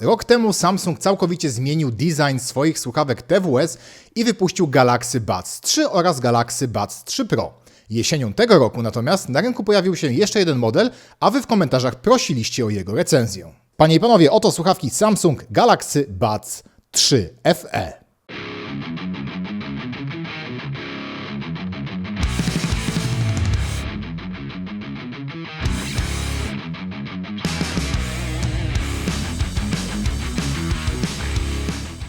Rok temu Samsung całkowicie zmienił design swoich słuchawek TWS i wypuścił Galaxy Buds 3 oraz Galaxy Buds 3 Pro. Jesienią tego roku natomiast na rynku pojawił się jeszcze jeden model, a wy w komentarzach prosiliście o jego recenzję. Panie i panowie, oto słuchawki Samsung Galaxy Buds 3 FE.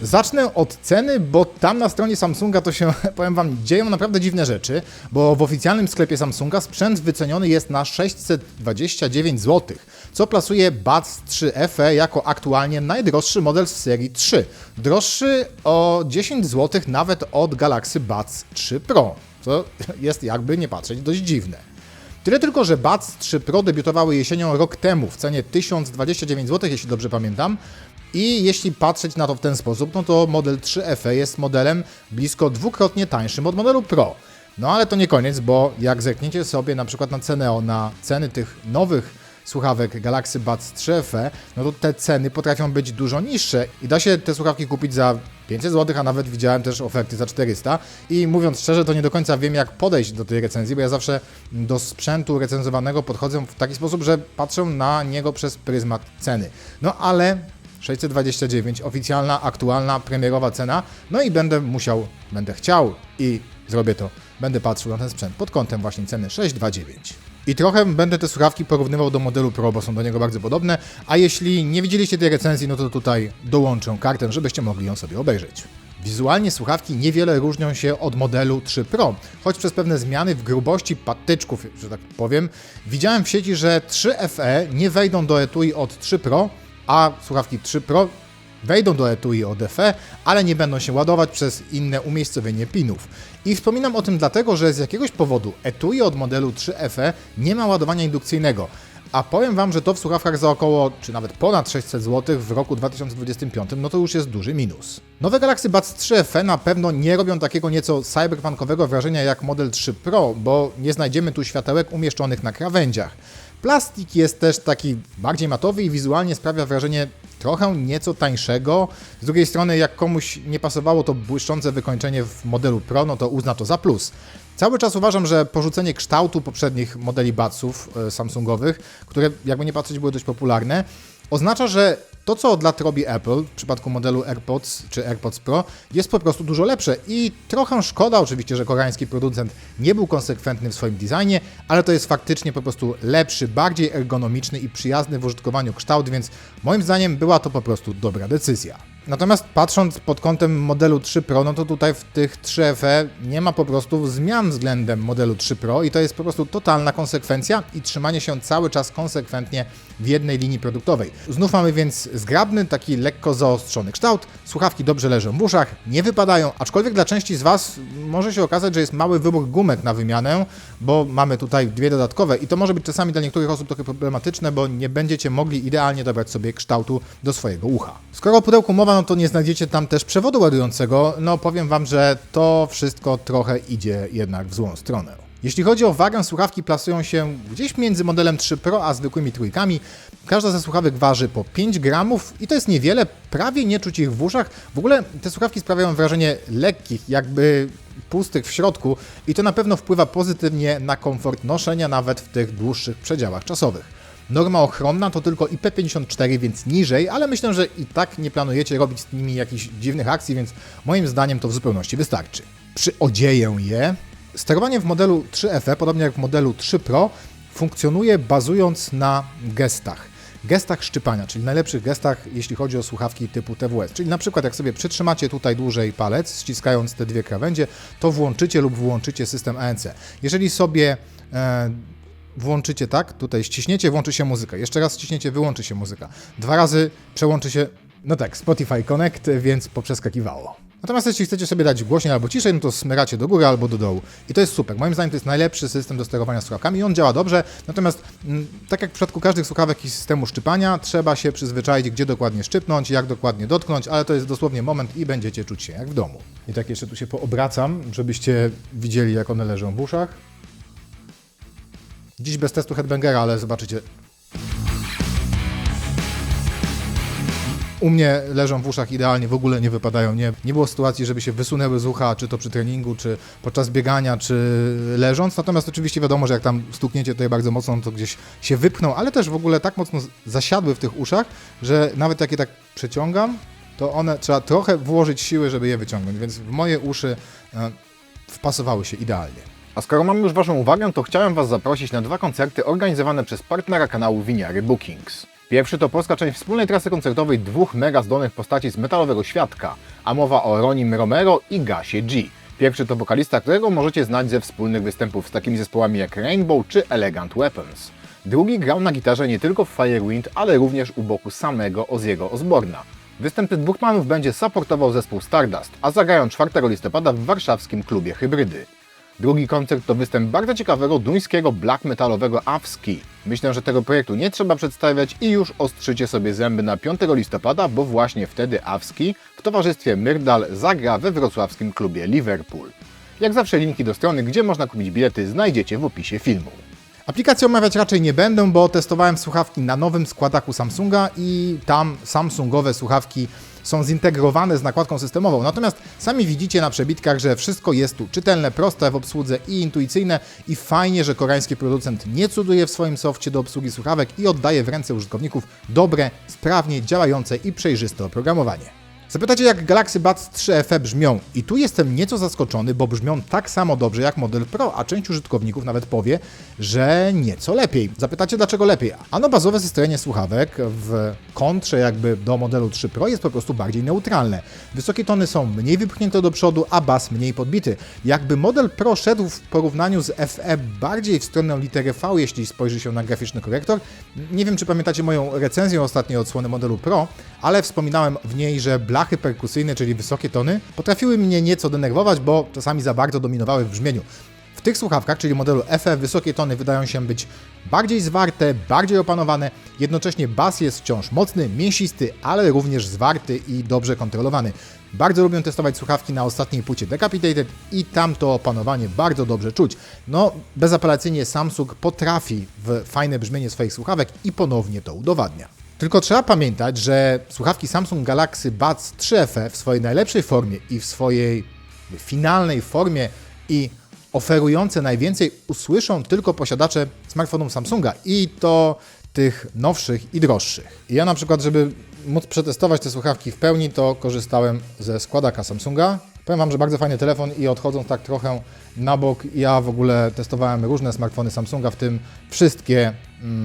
Zacznę od ceny, bo tam na stronie Samsunga to się, powiem Wam, dzieją naprawdę dziwne rzeczy, bo w oficjalnym sklepie Samsunga sprzęt wyceniony jest na 629 zł, co plasuje Buds 3 FE jako aktualnie najdroższy model z serii 3. Droższy o 10 zł nawet od Galaxy Buds 3 Pro, co jest jakby nie patrzeć dość dziwne. Tyle tylko, że Buds 3 Pro debiutowały jesienią rok temu w cenie 1029 zł, jeśli dobrze pamiętam. I jeśli patrzeć na to w ten sposób, no to model 3 FE jest modelem blisko dwukrotnie tańszym od modelu Pro. No ale to nie koniec, bo jak zerkniecie sobie na przykład na cenę, na ceny tych nowych słuchawek Galaxy Buds 3 FE, no to te ceny potrafią być dużo niższe i da się te słuchawki kupić za 500 zł, a nawet widziałem też oferty za 400 i mówiąc szczerze, to nie do końca wiem jak podejść do tej recenzji, bo ja zawsze do sprzętu recenzowanego podchodzę w taki sposób, że patrzę na niego przez pryzmat ceny. No ale 629, oficjalna, aktualna, premierowa cena. No i będę musiał, będę chciał i zrobię to. Będę patrzył na ten sprzęt pod kątem właśnie ceny 629. I trochę będę te słuchawki porównywał do modelu Pro, bo są do niego bardzo podobne. A jeśli nie widzieliście tej recenzji, no to tutaj dołączę kartę, żebyście mogli ją sobie obejrzeć. Wizualnie słuchawki niewiele różnią się od modelu 3 Pro, choć przez pewne zmiany w grubości patyczków, że tak powiem, widziałem w sieci, że 3 FE nie wejdą do etui od 3 Pro, a słuchawki 3 Pro wejdą do etui od FE, ale nie będą się ładować przez inne umiejscowienie pinów. I wspominam o tym dlatego, że z jakiegoś powodu etui od modelu 3 FE nie ma ładowania indukcyjnego. A powiem Wam, że to w słuchawkach za około, czy nawet ponad 600 zł w roku 2025, no to już jest duży minus. Nowe Galaxy Buds 3 FE na pewno nie robią takiego nieco cyberpunkowego wrażenia jak model 3 Pro, bo nie znajdziemy tu światełek umieszczonych na krawędziach. Plastik jest też taki bardziej matowy i wizualnie sprawia wrażenie trochę nieco tańszego. Z drugiej strony, jak komuś nie pasowało to błyszczące wykończenie w modelu Pro, no to uzna to za plus. Cały czas uważam, że porzucenie kształtu poprzednich modeli Budsów e, Samsungowych, które jakby nie patrzeć były dość popularne, oznacza, że to, co od lat robi Apple w przypadku modelu AirPods czy AirPods Pro, jest po prostu dużo lepsze i trochę szkoda oczywiście, że koreański producent nie był konsekwentny w swoim designie, ale to jest faktycznie po prostu lepszy, bardziej ergonomiczny i przyjazny w użytkowaniu kształt, więc moim zdaniem była to po prostu dobra decyzja. Natomiast patrząc pod kątem modelu 3 Pro, no to tutaj w tych 3 FE nie ma po prostu zmian względem modelu 3 Pro i to jest po prostu totalna konsekwencja i trzymanie się cały czas konsekwentnie w jednej linii produktowej. Znów mamy więc zgrabny, taki lekko zaostrzony kształt, słuchawki dobrze leżą w uszach, nie wypadają, aczkolwiek dla części z Was może się okazać, że jest mały wybór gumek na wymianę, bo mamy tutaj dwie dodatkowe i to może być czasami dla niektórych osób trochę problematyczne, bo nie będziecie mogli idealnie dobrać sobie kształtu do swojego ucha. Skoro o pudełku mowa, no to nie znajdziecie tam też przewodu ładującego, no powiem Wam, że to wszystko trochę idzie jednak w złą stronę. Jeśli chodzi o wagę, słuchawki plasują się gdzieś między modelem 3 Pro a zwykłymi trójkami. Każda ze słuchawek waży po 5 gramów i to jest niewiele, prawie nie czuć ich w uszach. W ogóle te słuchawki sprawiają wrażenie lekkich, jakby pustych w środku i to na pewno wpływa pozytywnie na komfort noszenia nawet w tych dłuższych przedziałach czasowych. Norma ochronna to tylko IP54, więc niżej, ale myślę, że i tak nie planujecie robić z nimi jakichś dziwnych akcji, więc moim zdaniem to w zupełności wystarczy. Przyodzieję je. Sterowanie w modelu 3FE, podobnie jak w modelu 3 Pro, funkcjonuje bazując na gestach. Gestach szczypania, czyli najlepszych gestach, jeśli chodzi o słuchawki typu TWS. Czyli na przykład jak sobie przytrzymacie tutaj dłużej palec, ściskając te dwie krawędzie, to włączycie lub wyłączycie system ANC. Jeżeli sobie e, włączycie tak, tutaj ściśniecie, włączy się muzyka. Jeszcze raz ściśniecie, wyłączy się muzyka. Dwa razy przełączy się, no tak, Spotify Connect, więc poprzeskakiwało. Natomiast jeśli chcecie sobie dać głośniej albo ciszej, no to smyracie do góry albo do dołu. I to jest super. Moim zdaniem to jest najlepszy system do sterowania słuchawkami i on działa dobrze. Natomiast m, tak jak w przypadku każdych słuchawek i systemu szczypania, trzeba się przyzwyczaić, gdzie dokładnie szczypnąć, jak dokładnie dotknąć, ale to jest dosłownie moment i będziecie czuć się jak w domu. I tak jeszcze tu się poobracam, żebyście widzieli, jak one leżą w uszach. Dziś bez testu headbangera, ale zobaczycie. U mnie leżą w uszach idealnie, w ogóle nie wypadają. Nie, nie było sytuacji, żeby się wysunęły z ucha, czy to przy treningu, czy podczas biegania, czy leżąc. Natomiast oczywiście wiadomo, że jak tam stukniecie tutaj bardzo mocno, to gdzieś się wypchną, ale też w ogóle tak mocno zasiadły w tych uszach, że nawet jak je tak przeciągam, to one trzeba trochę włożyć siły, żeby je wyciągnąć. Więc w moje uszy e, wpasowały się idealnie. A skoro mamy już Waszą uwagę, to chciałem Was zaprosić na dwa koncerty organizowane przez partnera kanału Winiary Bookings. Pierwszy to polska część wspólnej trasy koncertowej dwóch mega zdolnych postaci z metalowego świadka, a mowa o Ronim Romero i Gasie G. Pierwszy to wokalista, którego możecie znać ze wspólnych występów z takimi zespołami jak Rainbow czy Elegant Weapons. Drugi grał na gitarze nie tylko w Firewind, ale również u boku samego Oziego Osborna. Występ tych dwóch panów będzie supportował zespół Stardust, a zagrają 4 listopada w warszawskim klubie Hybrydy. Drugi koncert to występ bardzo ciekawego duńskiego black metalowego Avski. Myślę, że tego projektu nie trzeba przedstawiać i już ostrzycie sobie zęby na 5 listopada, bo właśnie wtedy Avski w towarzystwie Myrdal zagra we wrocławskim klubie Liverpool. Jak zawsze linki do strony, gdzie można kupić bilety znajdziecie w opisie filmu. Aplikacji omawiać raczej nie będę, bo testowałem słuchawki na nowym składaku Samsunga i tam Samsungowe słuchawki są zintegrowane z nakładką systemową. Natomiast sami widzicie na przebitkach, że wszystko jest tu czytelne, proste w obsłudze i intuicyjne i fajnie, że koreański producent nie cuduje w swoim softie do obsługi słuchawek i oddaje w ręce użytkowników dobre, sprawnie działające i przejrzyste oprogramowanie. Zapytacie, jak Galaxy Buds 3 FE brzmią i tu jestem nieco zaskoczony, bo brzmią tak samo dobrze jak model Pro, a część użytkowników nawet powie, że nieco lepiej. Zapytacie, dlaczego lepiej? Ano bazowe zestawienie słuchawek w kontrze jakby do modelu 3 Pro jest po prostu bardziej neutralne. Wysokie tony są mniej wypchnięte do przodu, a bas mniej podbity. Jakby model Pro szedł w porównaniu z FE bardziej w stronę litery V, jeśli spojrzy się na graficzny korektor. Nie wiem, czy pamiętacie moją recenzję ostatniej odsłony modelu Pro, ale wspominałem w niej, że blachy perkusyjne, czyli wysokie tony, potrafiły mnie nieco denerwować, bo czasami za bardzo dominowały w brzmieniu. W tych słuchawkach, czyli modelu FE, wysokie tony wydają się być bardziej zwarte, bardziej opanowane, jednocześnie bas jest wciąż mocny, mięsisty, ale również zwarty i dobrze kontrolowany. Bardzo lubię testować słuchawki na ostatniej płycie Decapitated i tam to opanowanie bardzo dobrze czuć. No, bezapelacyjnie Samsung potrafi w fajne brzmienie swoich słuchawek i ponownie to udowadnia. Tylko trzeba pamiętać, że słuchawki Samsung Galaxy Buds 3 FE w swojej najlepszej formie i w swojej finalnej formie i oferujące najwięcej usłyszą tylko posiadacze smartfonów Samsunga i to tych nowszych i droższych. Ja na przykład, żeby móc przetestować te słuchawki w pełni, to korzystałem ze składaka Samsunga. Powiem Wam, że bardzo fajny telefon i odchodząc tak trochę na bok, ja w ogóle testowałem różne smartfony Samsunga, w tym wszystkie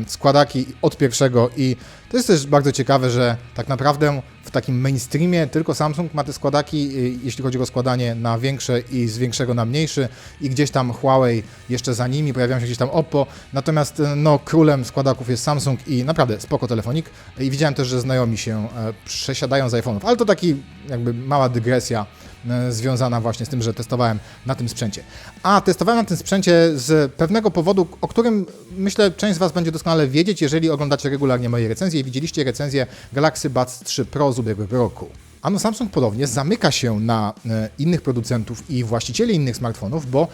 składaki od pierwszego i to jest też bardzo ciekawe, że tak naprawdę w takim mainstreamie tylko Samsung ma te składaki, y, jeśli chodzi o składanie na większe i z większego na mniejszy i gdzieś tam Huawei jeszcze za nimi, pojawiają się gdzieś tam Oppo, natomiast y, no królem składaków jest Samsung i naprawdę spoko telefonik i widziałem też, że znajomi się e, przesiadają z iPhone'ów, ale to taki jakby mała dygresja związana właśnie z tym, że testowałem na tym sprzęcie. A testowałem na tym sprzęcie z pewnego powodu, o którym myślę część z Was będzie doskonale wiedzieć, jeżeli oglądacie regularnie moje recenzje i widzieliście recenzję Galaxy Buds 3 Pro z ubiegłego roku. Ano Samsung podobnie zamyka się na e, innych producentów i właścicieli innych smartfonów, bo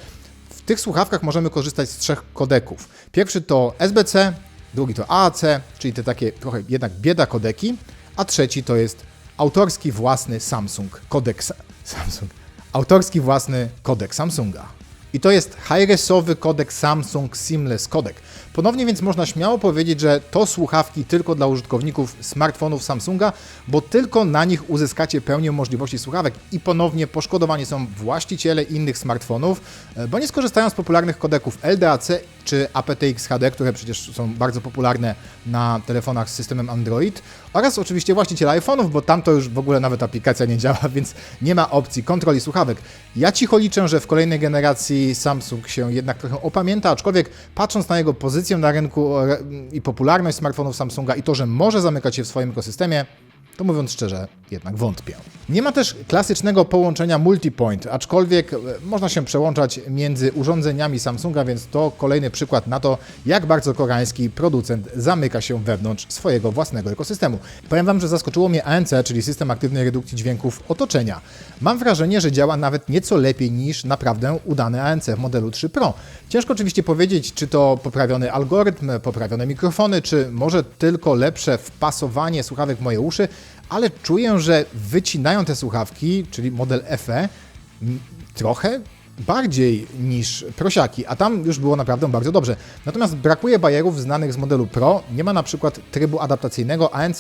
w tych słuchawkach możemy korzystać z trzech kodeków. Pierwszy to SBC, drugi to AAC, czyli te takie trochę jednak bieda kodeki, a trzeci to jest autorski własny Samsung kodek Samsung. Autorski własny kodek Samsunga. I to jest high-resowy kodek Samsung Seamless Codec. Ponownie więc można śmiało powiedzieć, że to słuchawki tylko dla użytkowników smartfonów Samsunga, bo tylko na nich uzyskacie pełnię możliwości słuchawek i ponownie poszkodowani są właściciele innych smartfonów, e, bo nie skorzystają z popularnych kodeków LDAC czy aptX HD, które przecież są bardzo popularne na telefonach z systemem Android oraz oczywiście właściciele iPhone'ów, bo tam to już w ogóle nawet aplikacja nie działa, więc nie ma opcji kontroli słuchawek. Ja cicho liczę, że w kolejnej generacji Samsung się jednak trochę opamięta, aczkolwiek patrząc na jego pozycję na rynku e, i popularność smartfonów Samsunga i to, że może zamykać się w swoim ekosystemie, to mówiąc szczerze, jednak wątpię. Nie ma też klasycznego połączenia multipoint, aczkolwiek e, można się przełączać między urządzeniami Samsunga, więc to kolejny przykład na to, jak bardzo koreański producent zamyka się wewnątrz swojego własnego ekosystemu. Powiem Wam, że zaskoczyło mnie ANC, czyli system aktywnej redukcji dźwięków otoczenia. Mam wrażenie, że działa nawet nieco lepiej niż naprawdę udane ANC w modelu 3 Pro. Ciężko oczywiście powiedzieć, czy to poprawiony algorytm, poprawione mikrofony, czy może tylko lepsze wpasowanie słuchawek w moje uszy, ale czuję, że wycinają te słuchawki, czyli model FE, trochę bardziej niż prosiaki, a tam już było naprawdę bardzo dobrze. Natomiast brakuje bajerów znanych z modelu Pro, nie ma na przykład trybu adaptacyjnego ANC,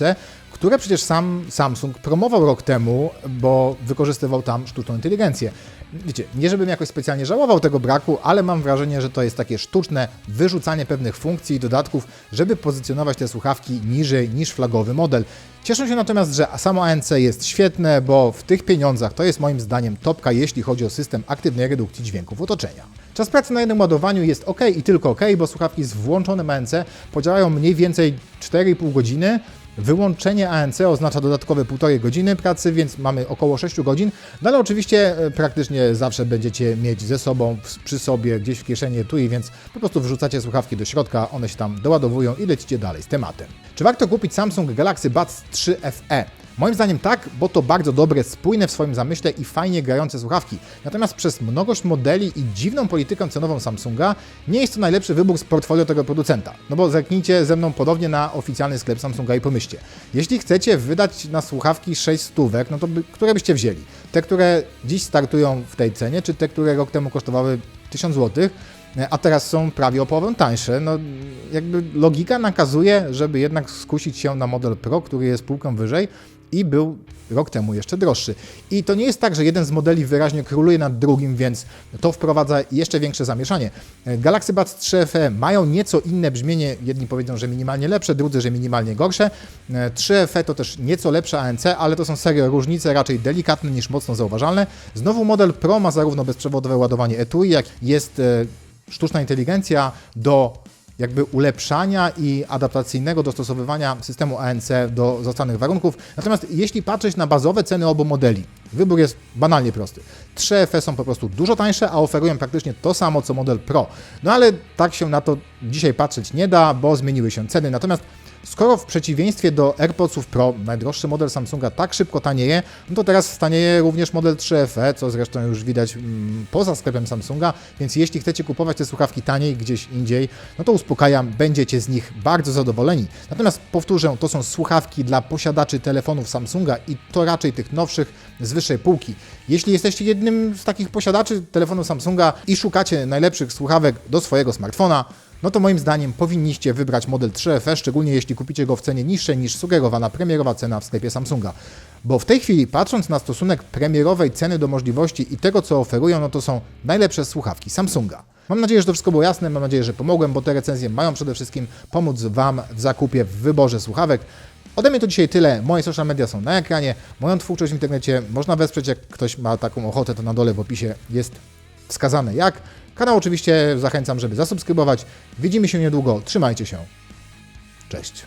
które przecież sam Samsung promował rok temu, bo wykorzystywał tam sztuczną inteligencję. Wiecie, nie żebym jakoś specjalnie żałował tego braku, ale mam wrażenie, że to jest takie sztuczne wyrzucanie pewnych funkcji i dodatków, żeby pozycjonować te słuchawki niżej niż flagowy model. Cieszę się natomiast, że samo ANC jest świetne, bo w tych pieniądzach to jest moim zdaniem topka, jeśli chodzi o system aktywnej redukcji dźwięków otoczenia. Czas pracy na jednym ładowaniu jest ok i tylko ok, bo słuchawki z włączonym ANC podziałają mniej więcej 4,5 godziny. Wyłączenie ANC oznacza dodatkowe 1,5 godziny pracy, więc mamy około 6 godzin, no ale oczywiście e, praktycznie zawsze będziecie mieć ze sobą, przy sobie, gdzieś w kieszeni etui, więc po prostu wrzucacie słuchawki do środka, one się tam doładowują i lecicie dalej z tematem. Czy warto kupić Samsung Galaxy Buds 3 FE? Moim zdaniem tak, bo to bardzo dobre, spójne w swoim zamyśle i fajnie grające słuchawki. Natomiast przez mnogość modeli i dziwną politykę cenową Samsunga nie jest to najlepszy wybór z portfolio tego producenta. No bo zerknijcie ze mną podobnie na oficjalny sklep Samsunga i pomyślcie. Jeśli chcecie wydać na słuchawki 6 stówek, no to by, które byście wzięli? Te, które dziś startują w tej cenie, czy te, które rok temu kosztowały 1000 zł? a teraz są prawie o połowę tańsze. No, jakby logika nakazuje, żeby jednak skusić się na model Pro, który jest półką wyżej i był rok temu jeszcze droższy. I to nie jest tak, że jeden z modeli wyraźnie króluje nad drugim, więc to wprowadza jeszcze większe zamieszanie. Galaxy Buds 3 FE mają nieco inne brzmienie, jedni powiedzą, że minimalnie lepsze, drudzy, że minimalnie gorsze. 3 FE to też nieco lepsze ANC, ale to są serio różnice raczej delikatne niż mocno zauważalne. Znowu model Pro ma zarówno bezprzewodowe ładowanie etui, jak jest e, sztuczna inteligencja do jakby ulepszania i adaptacyjnego dostosowywania systemu ANC do zastanych warunków. Natomiast jeśli patrzeć na bazowe ceny obu modeli, wybór jest banalnie prosty. 3FE są po prostu dużo tańsze, a oferują praktycznie to samo co model Pro. No ale tak się na to dzisiaj patrzeć nie da, bo zmieniły się ceny. Natomiast Skoro w przeciwieństwie do AirPodsów Pro najdroższy model Samsunga tak szybko tanieje, no to teraz stanieje również model 3FE, co zresztą już widać mm, poza sklepem Samsunga, więc jeśli chcecie kupować te słuchawki taniej gdzieś indziej, no to uspokajam, będziecie z nich bardzo zadowoleni. Natomiast powtórzę, to są słuchawki dla posiadaczy telefonów Samsunga i to raczej tych nowszych z wyższej półki. Jeśli jesteście jednym z takich posiadaczy telefonu Samsunga i szukacie najlepszych słuchawek do swojego smartfona, no to moim zdaniem powinniście wybrać model 3FE, szczególnie jeśli kupicie go w cenie niższej niż sugerowana premierowa cena w sklepie Samsunga. Bo w tej chwili, patrząc na stosunek premierowej ceny do możliwości i tego, co oferują, no to są najlepsze słuchawki Samsunga. Mam nadzieję, że to wszystko było jasne, mam nadzieję, że pomogłem, bo te recenzje mają przede wszystkim pomóc Wam w zakupie, w wyborze słuchawek. Ode mnie to dzisiaj tyle. Moje social media są na ekranie. Moją twórczość w internecie można wesprzeć, jak ktoś ma taką ochotę, to na dole w opisie jest wskazane jak. Kanał oczywiście zachęcam, żeby zasubskrybować. Widzimy się niedługo. Trzymajcie się. Cześć.